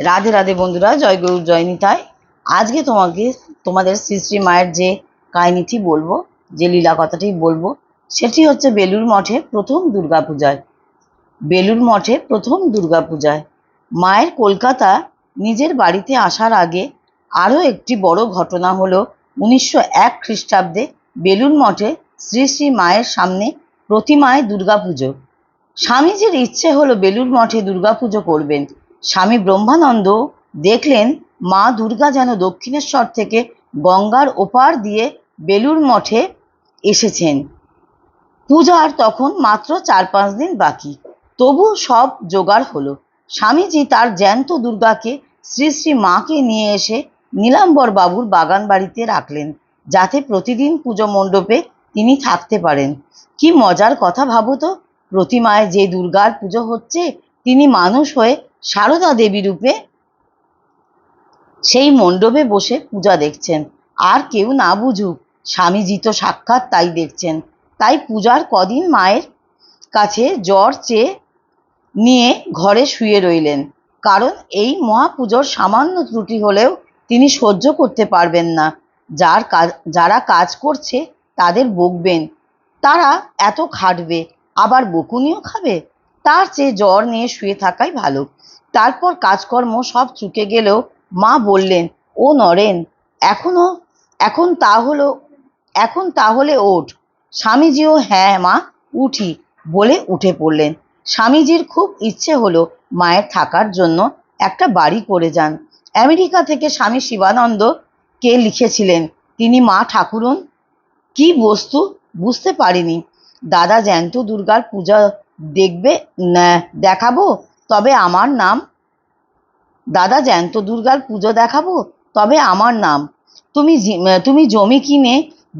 রাধে রাধে বন্ধুরা, জয় গরু, জয় নিতাই। আজকে তোমাকে, তোমাদের শ্রী শ্রী মায়ের যে কাহিনীটি বলব, যে লীলা কথাটি বলব, সেটি হচ্ছে বেলুর মঠে প্রথম দুর্গাপূজায়। বেলুর মঠে প্রথম দুর্গাপূজায়। মায়ের কলকাতা নিজের বাড়িতে আসার আগে আরও একটি বড় ঘটনা হলো, উনিশশো এক খ্রিস্টাব্দে বেলুর মঠে শ্রী শ্রী মায়ের সামনে প্রতিমায় দুর্গাপুজো। স্বামীজির ইচ্ছে হলো বেলুর মঠে দুর্গাপুজো করবেন। স্বামী ব্রহ্মানন্দ দেখলেন মা দুর্গা যেন দক্ষিণেশ্বর থেকে গঙ্গার ওপার দিয়ে বেলুর মঠে এসেছেন। পূজার তখন মাত্র চার পাঁচ দিন বাকি। তবু সব জোগাড় হলো। স্বামীজি তার জ্যান্ত দুর্গাকে শ্রী শ্রী মাকে নিয়ে এসে নীলাম্বর বাবুর বাগান বাড়িতে রাখলেন, যাতে প্রতিদিন পুজো মণ্ডপে তিনি থাকতে পারেন। কি মজার কথা ভাবো তো, প্রতিমায় যে দুর্গার পুজো হচ্ছে, তিনি মানুষ হয়ে সারদা দেবী রূপে সেই মণ্ডপে বসে পূজা দেখছেন। আর কেউ না বুঝুক, স্বামীজি তো সাক্ষাৎ তাই দেখছেন। তাই পূজার কদিন মায়ের কাছে জ্বর চেয়ে নিয়ে ঘরে শুয়ে রইলেন। কারণ এই মহাপুজোর সামান্য ত্রুটি হলেও তিনি সহ্য করতে পারবেন না। যার কাজ, যারা কাজ করছে তাদের বকবেন। তারা এত খাটবে, আবার বকুনিও খাবে? তার চেয়ে জ্বর নিয়ে শুয়ে থাকাই ভালো। তারপর কাজকর্ম সব চুকে গেলেও মা বললেন, ও নরেন, এখনও, এখন তা হলো, এখন তাহলে ওঠ। স্বামীজিও হ্যাঁ মা, উঠি, বলে উঠে পড়লেন। স্বামীজির খুব ইচ্ছে হলো মায়ের থাকার জন্য একটা বাড়ি করে যান। আমেরিকা থেকে স্বামী শিবানন্দ কে লিখেছিলেন, তিনি মা ঠাকুরন, কি বস্তু বুঝতে পারিনি। দাদা জ্যান্ত দুর্গার পূজা দেখবে দেখাবো, তবে আমার নাম। দাদা জ্যান্ত দুর্গার পুজো দেখাবো, তবে আমার নাম। তুমি তুমি জমি কিনে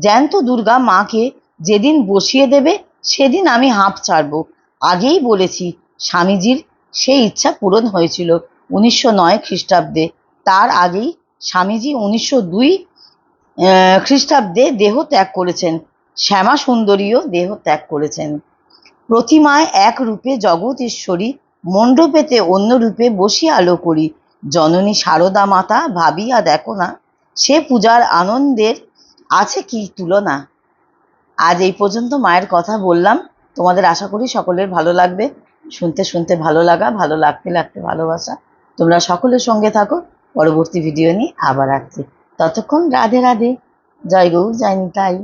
জ্যান্ত দুর্গা মাকে যেদিন বসিয়ে দেবে, সেদিন আমি হাঁপ ছাড়বো। আগেই বলেছি, স্বামীজির সেই ইচ্ছা পূরণ হয়েছিল উনিশশো নয় খ্রিস্টাব্দে। তার আগেই স্বামীজি উনিশশো দুই খ্রিস্টাব্দে দেহ ত্যাগ করেছেন। শ্যামা সুন্দরীও দেহ ত্যাগ করেছেন। প্রতিমায় এক রূপে জগতীশ্বরী মণ্ডপেতে অন্য রূপে বসি আলো করি। জননী সারদা মাতা, ভাবিয়া দেখো না, সে পূজার আনন্দের আছে কি তুলনা? আজ এই পর্যন্ত মায়ের কথা বললাম। তোমাদের আশা করি সকলের ভালো লাগবে। শুনতে শুনতে ভালো লাগা, ভালো লাগতে লাগতে ভালোবাসা। তোমরা সকলের সঙ্গে থাকো। পরবর্তী ভিডিও নিয়ে আবার আসছি। ততক্ষণ রাধে রাধে। জয় গৌ জয় নিতাই।